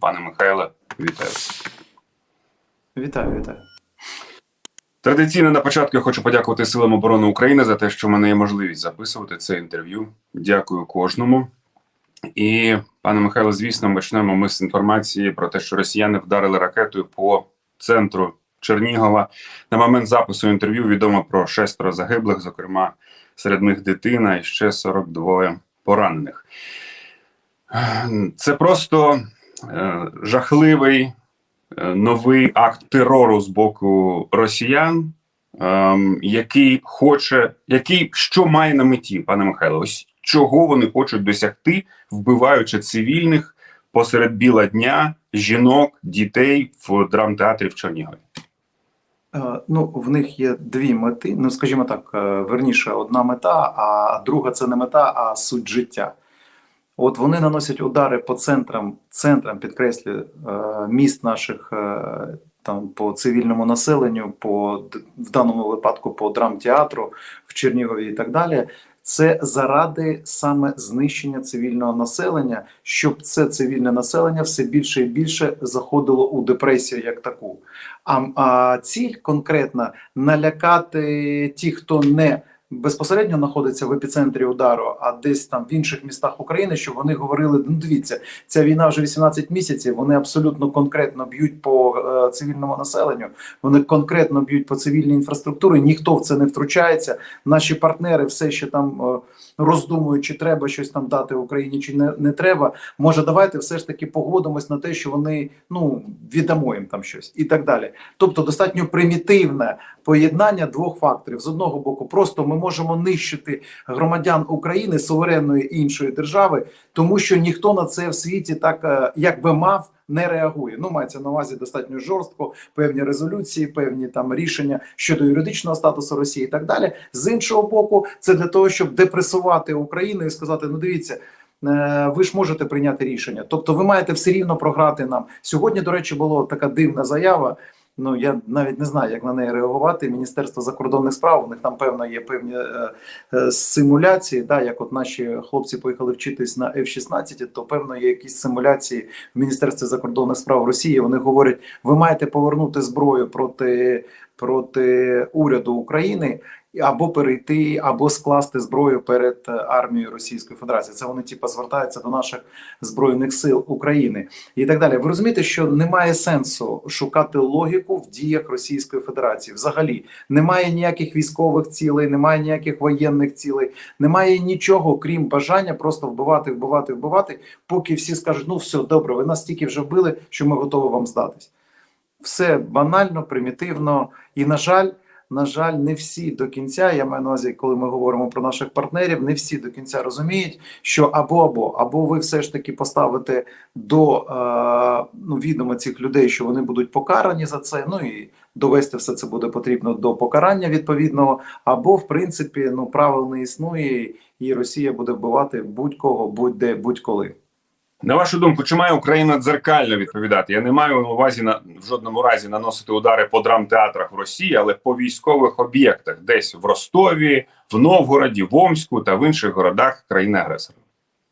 Пане Михайле, вітаю. Вітаю, вітаю. Традиційно на початку я хочу подякувати Силам оборони України за те, що в мене є можливість записувати це інтерв'ю. Дякую кожному. І, пане Михайло, звісно, почнемо ми з інформації про те, що росіяни вдарили ракетою по центру Чернігова. На момент запису інтерв'ю відомо про шестеро загиблих, зокрема серед них дитина і ще 42 поранених. Це просто жахливий е, новий акт терору з боку росіян, ем, який хоче, який що має на меті, пане Михайло, ось чого вони хочуть досягти, вбиваючи цивільних посеред біла дня жінок, дітей в драмтеатрі в Чернігові. Е, Ну, в них є дві мети. Ну, скажімо так, е, верніше, одна мета, а друга це не мета, а суть життя. От вони наносять удари по центрам, центрам підкреслюю, е, міст наших е, там по цивільному населенню, по в даному випадку по драмтеатру в Чернігові і так далі. Це заради саме знищення цивільного населення, щоб це цивільне населення все більше і більше заходило у депресію як таку. А, а ціль конкретна налякати ті, хто не безпосередньо знаходиться в епіцентрі удару, а десь там в інших містах України, що вони говорили: ну дивіться, ця війна вже 18 місяців. Вони абсолютно конкретно б'ють по е, цивільному населенню. Вони конкретно б'ють по цивільній інфраструктурі. Ніхто в це не втручається. Наші партнери все ще там е, роздумують, чи треба щось там дати Україні, чи не, не треба. Може, давайте все ж таки погодимось на те, що вони ну віддамо їм там щось і так далі. Тобто, достатньо примітивне поєднання двох факторів: з одного боку, просто ми можемо нищити громадян України суверенної іншої держави, тому що ніхто на це в світі так е, як би мав. Не реагує. Ну, мається на увазі достатньо жорстко, певні резолюції, певні там рішення щодо юридичного статусу Росії і так далі. З іншого боку, це для того, щоб депресувати Україну і сказати: ну дивіться, е, ви ж можете прийняти рішення. Тобто, ви маєте все рівно програти нам. Сьогодні, до речі, була така дивна заява. Ну я навіть не знаю, як на неї реагувати. Міністерство закордонних справ у них там певно є певні е, е, симуляції. Да, як от наші хлопці поїхали вчитись на F-16, то певно є якісь симуляції в Міністерстві закордонних справ Росії. Вони говорять, ви маєте повернути зброю проти, проти уряду України. Або перейти, або скласти зброю перед е, армією Російської Федерації. Це вони типу, звертаються до наших збройних сил України і так далі. Ви розумієте, що немає сенсу шукати логіку в діях Російської Федерації. Взагалі немає ніяких військових цілей, немає ніяких воєнних цілей, немає нічого, крім бажання просто вбивати, вбивати, вбивати, поки всі скажуть: ну все добре, ви нас стільки вже вбили, що ми готові вам здатись. Все банально, примітивно і на жаль. На жаль, не всі до кінця, я маю на увазі, коли ми говоримо про наших партнерів, не всі до кінця розуміють, що або або або ви все ж таки поставите до е, ну, відома цих людей, що вони будуть покарані за це. Ну і довести все це буде потрібно до покарання відповідного, або в принципі ну правил не існує, і Росія буде вбивати будь-кого, будь-де, будь-коли. На вашу думку, чи має Україна дзеркально відповідати? Я не маю на увазі на в жодному разі наносити удари по драмтеатрах в Росії, але по військових об'єктах, десь в Ростові, в Новгороді, в Омську та в інших городах країни-агресора.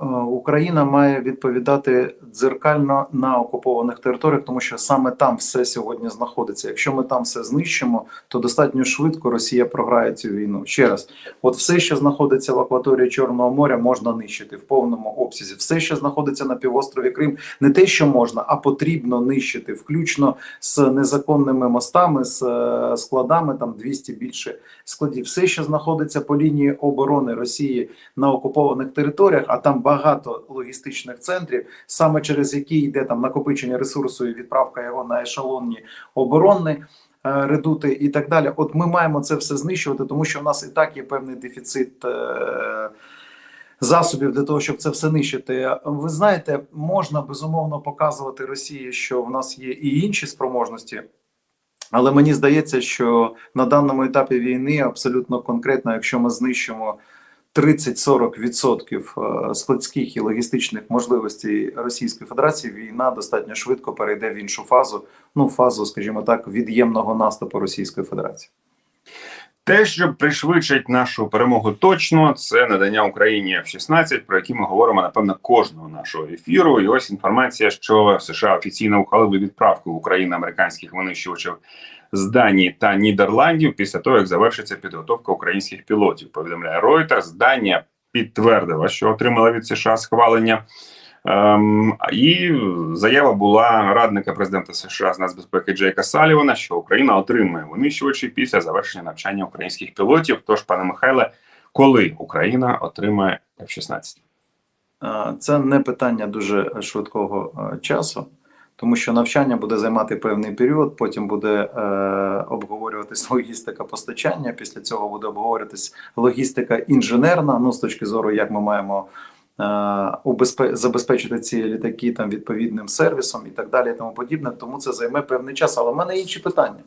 Е, Україна має відповідати дзеркально на окупованих територіях, тому що саме там все сьогодні знаходиться. Якщо ми там все знищимо, то достатньо швидко Росія програє цю війну. Ще раз, от все, що знаходиться в акваторії Чорного моря, можна нищити в повному обсязі. Все, що знаходиться на півострові Крим, не те, що можна, а потрібно нищити, включно з незаконними мостами, з е, складами там 200 більше складів. Все, що знаходиться по лінії оборони Росії на окупованих територіях, а там багато логістичних центрів, саме через які йде там накопичення ресурсу і відправка його на ешелонні оборонні е, редути і так далі. От ми маємо це все знищувати, тому що в нас і так є певний дефіцит. е, Засобів для того, щоб це все нищити, ви знаєте, можна безумовно показувати Росії, що в нас є і інші спроможності, але мені здається, що на даному етапі війни абсолютно конкретно, якщо ми знищимо 30-40% е, складських і логістичних можливостей Російської Федерації, війна достатньо швидко перейде в іншу фазу, ну фазу, скажімо так, від'ємного наступу Російської Федерації. Те, що пришвидшить нашу перемогу точно, це надання Україні F-16, про які ми говоримо напевно кожного нашого ефіру. І ось інформація, що США офіційно ухвалили відправку в Україну американських винищувачів з Данії та Нідерландів після того, як завершиться підготовка українських пілотів. Повідомляє Reuters. Данія підтвердила, що отримала від США схвалення. Ем, і заява була радника президента США з нацбезпеки Джейка Салівана, що Україна отримує винищувачі після завершення навчання українських пілотів. Тож, пане Михайле, коли Україна отримає F-16? Е, Це не питання дуже швидкого е, часу, тому що навчання буде займати певний період. Потім буде е, обговорюватись логістика постачання. Після цього буде обговорюватись логістика інженерна. Ну з точки зору, як ми маємо забезпечити ці літаки там відповідним сервісом і так далі, і тому подібне. Тому це займе певний час. Але в мене інші питання.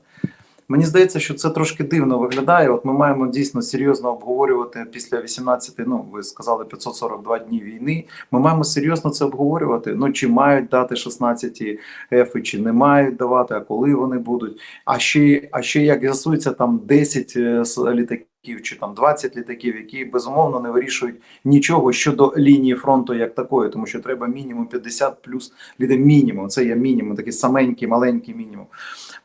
Мені здається, що це трошки дивно виглядає. От ми маємо дійсно серйозно обговорювати після 18, ну ви сказали 542 дні війни. Ми маємо серйозно це обговорювати. Ну чи мають дати 16 ефи, чи не мають давати, а коли вони будуть. А ще, а ще як з'ясується, там 10 е, літаків чи там 20 літаків, які безумовно не вирішують нічого щодо лінії фронту як такої, тому що треба мінімум 50 плюс ліде мінімум. Це є мінімум, такий саменький, маленький мінімум.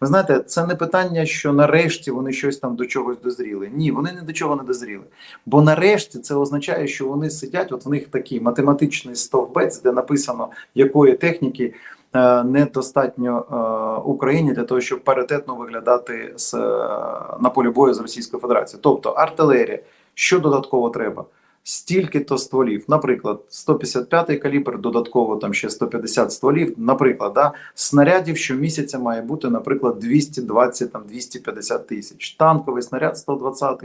Ви знаєте, це не питання, що нарешті вони щось там до чогось дозріли. Ні, вони ні до чого не дозріли. Бо нарешті це означає, що вони сидять, от в них такий математичний стовбець, де написано, якої техніки недостатньо е, Україні для того, щоб паритетно виглядати з, е, на полі бою з Російською Федерацією. Тобто артилерія, що додатково треба? Стільки-то стволів, наприклад, 155-й калібр, додатково там ще 150 стволів. Наприклад, да, снарядів щомісяця має бути, наприклад, 220 там 250 тисяч. Танковий снаряд 120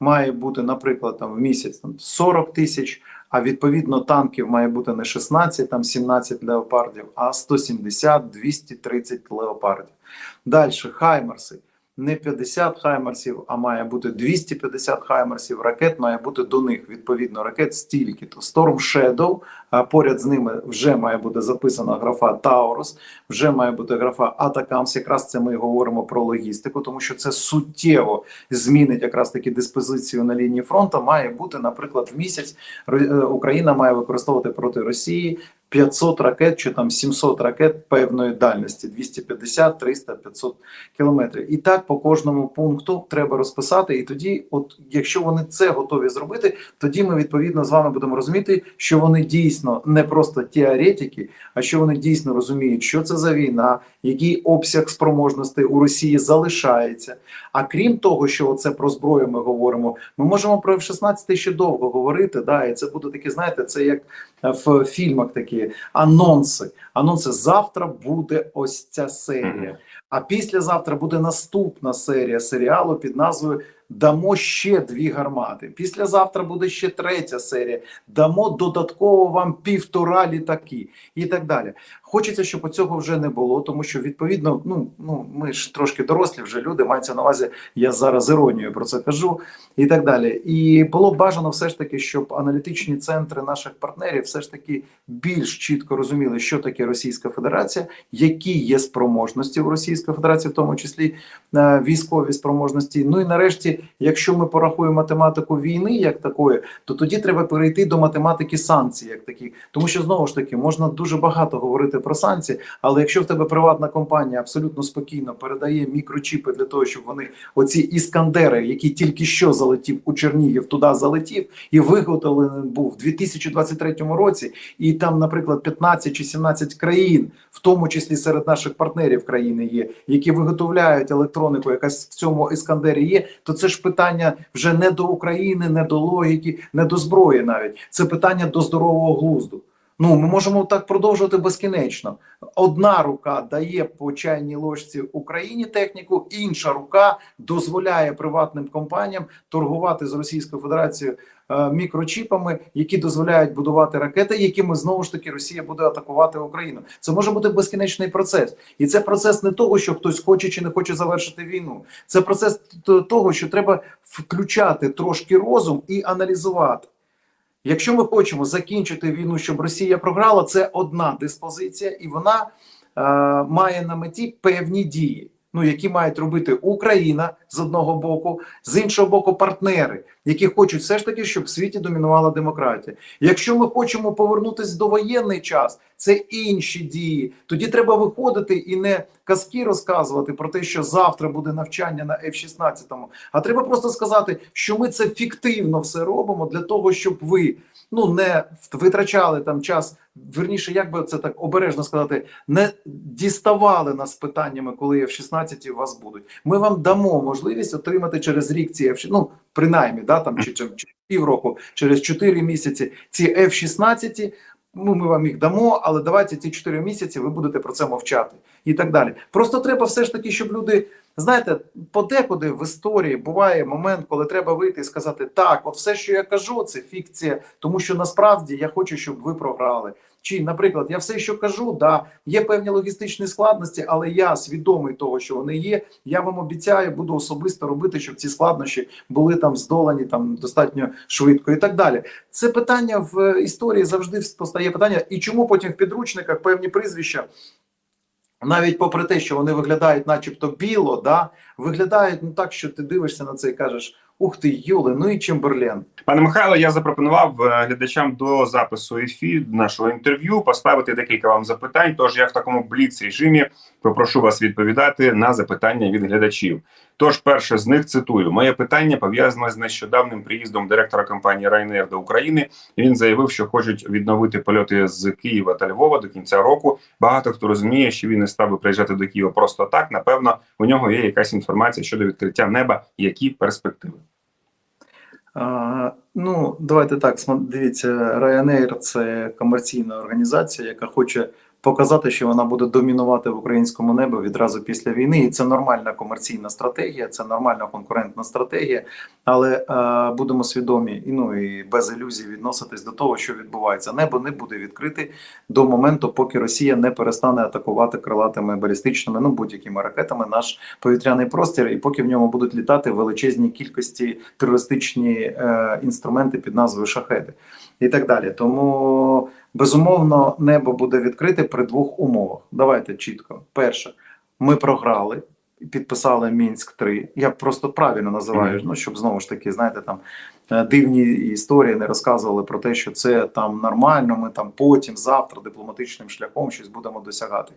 має бути, наприклад, там в місяць там 40 тисяч. А відповідно танків має бути не 16, там 17 леопардів, а 170, 230 леопардів. Далі хаймерси. Не 50 хаймерсів, а має бути 250 хаймерсів. Ракет має бути до них відповідно ракет стільки. То Storm Shadow, а поряд з ними вже має бути записана графа Таурус, вже має бути графа Атакамс. Якраз це ми говоримо про логістику, тому що це суттєво змінить якраз таки диспозицію на лінії фронту. Має бути, наприклад, в місяць е, Україна має використовувати проти Росії 500 ракет чи там 700 ракет певної дальності 250, 300, 500 кілометрів. І так по кожному пункту треба розписати. І тоді, от якщо вони це готові зробити, тоді ми відповідно з вами будемо розуміти, що вони дійсно не просто теоретики, а що вони дійсно розуміють, що це за війна, який обсяг спроможностей у Росії залишається. А крім того, що це про зброю ми говоримо, ми можемо про F-16 ще довго говорити. Да, і це буде таке, знаєте, це як в фільмах такі анонси. Анонси завтра буде ось ця серія. А післязавтра буде наступна серія серіалу під назвою Дамо ще дві гармати. Післязавтра буде ще третя серія. Дамо додатково вам півтора літаки і так далі. Хочеться, щоб цього вже не було, тому що відповідно, ну ну ми ж трошки дорослі вже люди. Мається на увазі, я зараз з іронією про це кажу, і так далі. І було б бажано все ж таки, щоб аналітичні центри наших партнерів все ж таки більш чітко розуміли, що таке Російська Федерація, які є спроможності в Російської Федерації, в тому числі е, військові спроможності. Ну і нарешті, якщо ми порахуємо математику війни як такої, то тоді треба перейти до математики санкцій, як такі, тому що знову ж таки можна дуже багато говорити про санкції, але якщо в тебе приватна компанія абсолютно спокійно передає мікрочіпи для того, щоб вони оці іскандери, які тільки що залетів у Чернігів, туди залетів і виготовлений був в 2023 році, і там, наприклад, 15 чи 17 країн, в тому числі серед наших партнерів країни є, які виготовляють електронику, якась в цьому іскандері є, то це ж питання вже не до України, не до логіки, не до зброї навіть. Це питання до здорового глузду. Ну, ми можемо так продовжувати безкінечно. Одна рука дає по чайній ложці Україні техніку, інша рука дозволяє приватним компаніям торгувати з Російською Федерацією е, мікрочіпами, які дозволяють будувати ракети, якими знову ж таки Росія буде атакувати Україну. Це може бути безкінечний процес, і це процес не того, що хтось хоче чи не хоче завершити війну. Це процес того, що треба включати трошки розум і аналізувати. Якщо ми хочемо закінчити війну, щоб Росія програла, це одна диспозиція, і вона е, має на меті певні дії. Ну які мають робити Україна з одного боку, з іншого боку, партнери, які хочуть все ж таки, щоб в світі домінувала демократія. Якщо ми хочемо повернутися до воєнний час, це інші дії. Тоді треба виходити і не казки розказувати про те, що завтра буде навчання на F-16, а треба просто сказати, що ми це фіктивно все робимо для того, щоб ви ну не витрачали там час. Верніше, як би це так обережно сказати, не діставали нас питаннями, коли F-16 у вас будуть. Ми вам дамо можливість отримати через рік ці F-16, ну принаймні, да там чи, чи, чи півроку, через 4 місяці ці F-16, Ну, ми вам їх дамо, але давайте ці 4 місяці ви будете про це мовчати і так далі. Просто треба все ж таки, щоб люди. Знаєте, подекуди в історії буває момент, коли треба вийти і сказати: так, от все, що я кажу, це фікція, тому що насправді я хочу, щоб ви програли. Чи, наприклад, я все, що кажу, да, є певні логістичні складності, але я свідомий того, що вони є. Я вам обіцяю, буду особисто робити, щоб ці складнощі були там здолані там достатньо швидко і так далі. Це питання в історії завжди постає питання, і чому потім в підручниках певні прізвища. Навіть попри те, що вони виглядають, начебто, біло, да, виглядають ну так, що ти дивишся на це і кажеш: ух ти, Юли, ну і Чемберлен. Пане Михайло, я запропонував е, глядачам до запису ефі нашого інтерв'ю поставити декілька вам запитань. Тож я в такому бліц режимі попрошу вас відповідати на запитання від глядачів. Тож, перше з них цитую: моє питання пов'язане з нещодавним приїздом директора компанії Ryanair до України. Він заявив, що хочуть відновити польоти з Києва та Львова до кінця року. Багато хто розуміє, що він не став би приїжджати до Києва просто так. Напевно, у нього є якась інформація щодо відкриття неба. Які перспективи? А, ну, давайте так. Дивіться, Ryanair – це комерційна організація, яка хоче показати, що вона буде домінувати в українському небі відразу після війни. І це нормальна комерційна стратегія, це нормальна конкурентна стратегія. Але е, будемо свідомі і ну і без ілюзій відноситись до того, що відбувається. Небо не буде відкрите до моменту, поки Росія не перестане атакувати крилатими балістичними, ну будь-якими ракетами наш повітряний простір, і поки в ньому будуть літати величезні кількості терористичні е, інструменти під назвою шахеди і так далі. Тому безумовно небо буде відкрите при двох умовах. Давайте чітко. Перше, ми програли. Підписали Мінськ 3 Я просто правильно називаю, ну щоб знову ж таки, знаєте, там дивні історії не розказували про те, що це там нормально. Ми там потім, завтра, дипломатичним шляхом щось будемо досягати.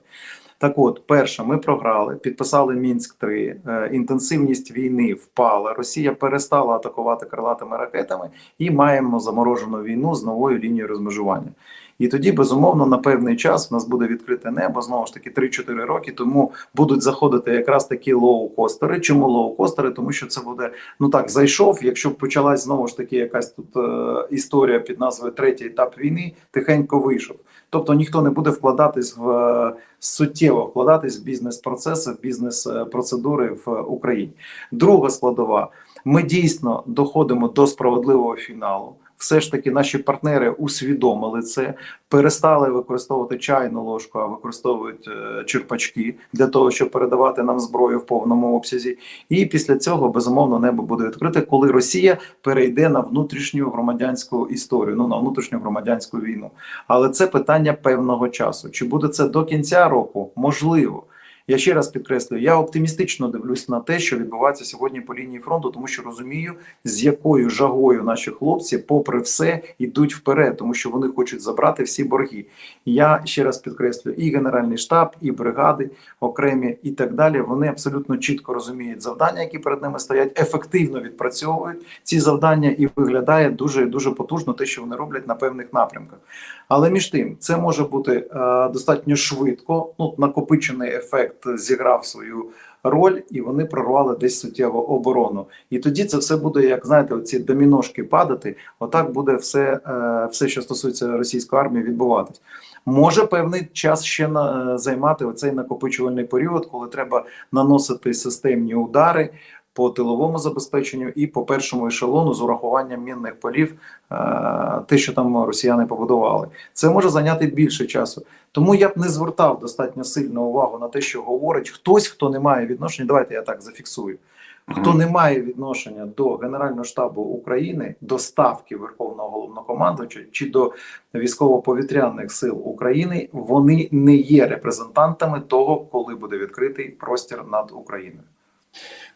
Так, от, перше, ми програли, підписали Мінськ 3 е, інтенсивність війни впала. Росія перестала атакувати крилатими ракетами, і маємо заморожену війну з новою лінією розмежування. І тоді, безумовно, на певний час в нас буде відкрите небо знову ж таки 3-4 роки. Тому будуть заходити якраз такі лоукостери. Чому лоукостери? Тому що це буде ну так, зайшов. Якщо б почалась знову ж таки якась тут е, історія під назвою третій етап війни, тихенько вийшов. Тобто ніхто не буде вкладатись в е, суттєво вкладатись в бізнес-процеси, в бізнес-процедури в Україні. Друга складова: ми дійсно доходимо до справедливого фіналу. Все ж таки, наші партнери усвідомили це, перестали використовувати чайну ложку, а використовують е, черпачки для того, щоб передавати нам зброю в повному обсязі. І після цього безумовно небо буде відкрите, коли Росія перейде на внутрішню громадянську історію, ну на внутрішню громадянську війну. Але це питання певного часу. Чи буде це до кінця року? Можливо. Я ще раз підкреслюю, я оптимістично дивлюсь на те, що відбувається сьогодні по лінії фронту, тому що розумію, з якою жагою наші хлопці, попри все, йдуть вперед, тому що вони хочуть забрати всі борги. Я ще раз підкреслюю, і генеральний штаб, і бригади окремі, і так далі. Вони абсолютно чітко розуміють завдання, які перед ними стоять, ефективно відпрацьовують ці завдання, і виглядає дуже дуже потужно те, що вони роблять на певних напрямках. Але між тим, це може бути е, достатньо швидко. Ну, накопичений ефект зіграв свою роль, і вони прорвали десь суттєво оборону. І тоді це все буде, як знаєте, оці доміношки падати. Отак буде все, е, все, що стосується російської армії, відбуватись. Може певний час ще на, займати оцей накопичувальний період, коли треба наносити системні удари по тиловому забезпеченню і по першому ешелону з урахуванням мінних полів, е, те, що там росіяни побудували. Це може зайняти більше часу. Тому я б не звертав достатньо сильно увагу на те, що говорить хтось, хто не має відношення. Давайте я так зафіксую. Хто не має відношення до Генерального штабу України, до ставки Верховного головнокомандувача чи до військово-повітряних сил України, вони не є репрезентантами того, коли буде відкритий простір над Україною.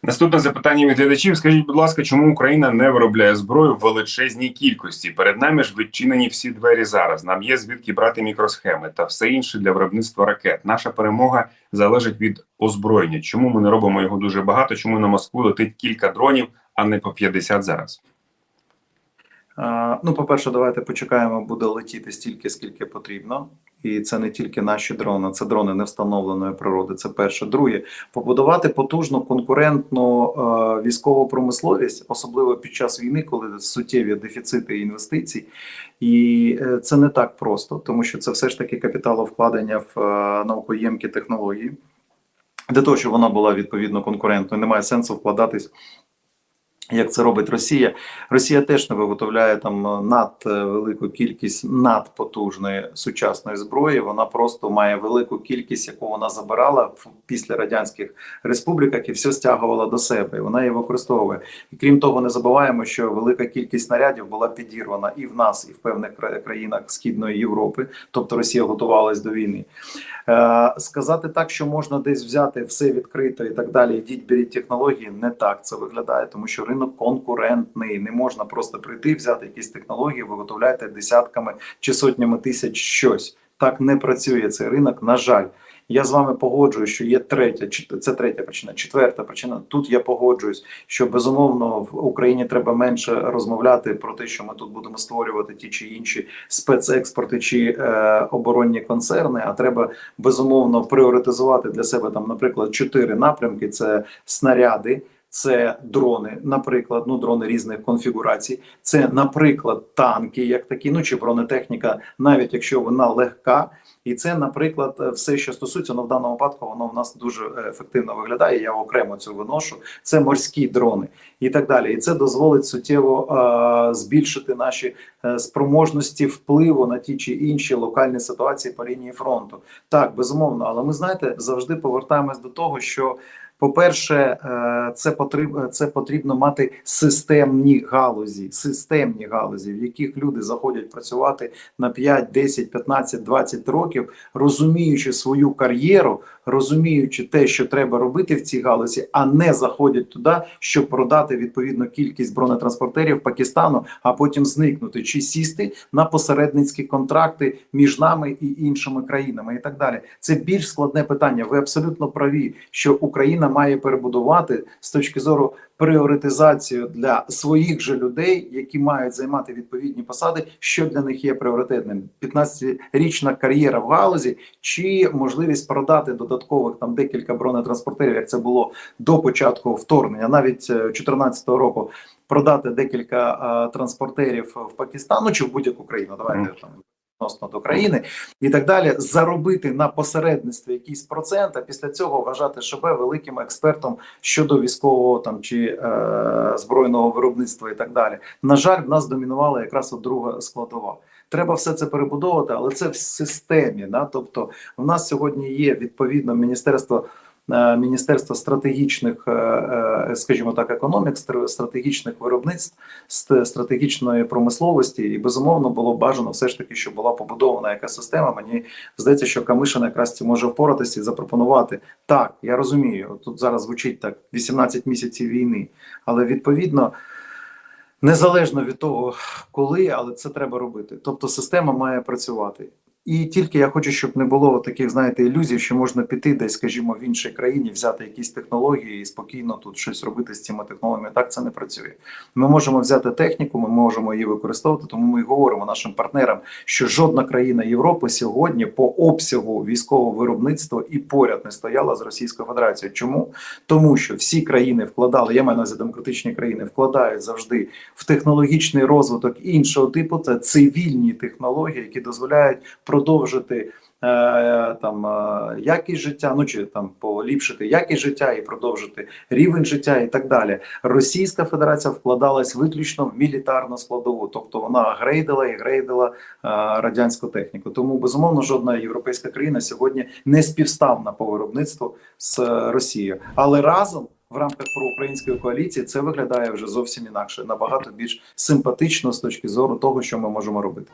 Наступне запитання від глядачів. Скажіть, будь ласка, чому Україна не виробляє зброю в величезній кількості? Перед нами ж відчинені всі двері зараз. Нам є звідки брати мікросхеми та все інше для виробництва ракет. Наша перемога залежить від озброєння. Чому ми не робимо його дуже багато? Чому на Москву летить кілька дронів, а не по 50 зараз? Ну, по-перше, давайте почекаємо, буде летіти стільки, скільки потрібно. І це не тільки наші дрони, це дрони невстановленої природи. Це перше. Друге, побудувати потужну конкурентну е, військову промисловість, особливо під час війни, коли суттєві дефіцити інвестицій. І е, це не так просто, тому що це все ж таки капіталовкладення в е, наукоємкі технології. Для того, щоб вона була відповідно конкурентною, немає сенсу вкладатись як це робить Росія. Росія теж не виготовляє там надвелику кількість надпотужної сучасної зброї. Вона просто має велику кількість, яку вона забирала в після радянських республіках і все стягувала до себе. І вона її використовує. І крім того, не забуваємо, що велика кількість снарядів була підірвана і в нас, і в певних країнах Східної Європи. Тобто Росія готувалась до війни. Е, сказати так, що можна десь взяти все відкрито і так далі. Йдіть, беріть технології. Не так це виглядає, тому що ринок конкурентний. Не можна просто прийти, взяти якісь технології, виготовляти десятками чи сотнями тисяч щось. Так не працює цей ринок. На жаль, я з вами погоджуюсь, що є третя, це третя причина, четверта причина. Тут я погоджуюсь, що безумовно в Україні треба менше розмовляти про те, що ми тут будемо створювати ті чи інші спецекспорти чи е, оборонні концерни. А треба безумовно пріоритизувати для себе там, наприклад, чотири напрямки: це снаряди. Це дрони, наприклад, ну дрони різних конфігурацій. Це, наприклад, танки, як такі, ну чи бронетехніка, навіть якщо вона легка. І це, наприклад, е, все, що стосується, ну в даному випадку, воно в нас дуже е, ефективно виглядає. Я окремо цю виношу. Це морські дрони і так далі. І це дозволить суттєво е, збільшити наші е, спроможності впливу на ті чи інші локальні ситуації по лінії фронту. Так, безумовно, але ми знаєте, завжди повертаємось до того, що. По-перше, е, це потрібно це потрібно мати системні галузі, системні галузі, в яких люди заходять працювати на 5, 10, 15, 20 років, розуміючи свою кар'єру, розуміючи те, що треба робити в цій галузі, а не заходять туди, щоб продати відповідну кількість бронетранспортерів Пакистану, а потім зникнути чи сісти на посередницькі контракти між нами і іншими країнами, і так далі. Це більш складне питання. Ви абсолютно праві, що Україна має перебудувати з точки зору пріоритизацію для своїх же людей, які мають займати відповідні посади, що для них є пріоритетним: 15-річна кар'єра в галузі, чи можливість продати додаткових там декілька бронетранспортерів, як це було до початку вторгнення, навіть 2014 року. Продати декілька а, транспортерів в Пакистан, ну чи в будь-яку країну. Давайте Мгм. там відносно до країни і так далі, заробити на посередництві якийсь процент, а після цього вважати себе великим експертом щодо військового там чи е, збройного виробництва і так далі. На жаль, в нас домінувала якраз от друга складова. Треба все це перебудовувати, але це в системі. Да? Тобто, в нас сьогодні є відповідно міністерство. Е, Міністерство стратегічних, е, е, скажімо так, економік, стр- стратегічних виробництв, ст- стратегічної промисловості, і безумовно було бажано все ж таки, щоб була побудована якась система. Мені здається, що Камишин якраз ці може впоратися і запропонувати. Так, я розумію, тут зараз звучить так 18 місяців війни, але відповідно. Незалежно від того, коли, але це треба робити. Тобто система має працювати. І тільки я хочу, щоб не було таких, знаєте, ілюзій, що можна піти десь, скажімо, в іншій країні, взяти якісь технології і спокійно тут щось робити з цими технологіями. Так це не працює. Ми можемо взяти техніку, ми можемо її використовувати, тому ми говоримо нашим партнерам, що жодна країна Європи сьогодні по обсягу військового виробництва і поряд не стояла з Російською Федерацією. Чому? Тому що всі країни вкладали, я маю на увазі демократичні країни, вкладають завжди в технологічний розвиток іншого типу. Це цивільні технології, які дозволяють продовжити. е, Там е, якість життя, ну чи там поліпшити якість життя і продовжити рівень життя, і так далі. Російська Федерація вкладалась виключно в мілітарну складову, тобто вона грейдила і грейдила е, радянську техніку. Тому безумовно жодна європейська країна сьогодні не співставна по виробництву з Росією, але разом в рамках проукраїнської коаліції це виглядає вже зовсім інакше, набагато більш симпатично з точки зору того, що ми можемо робити.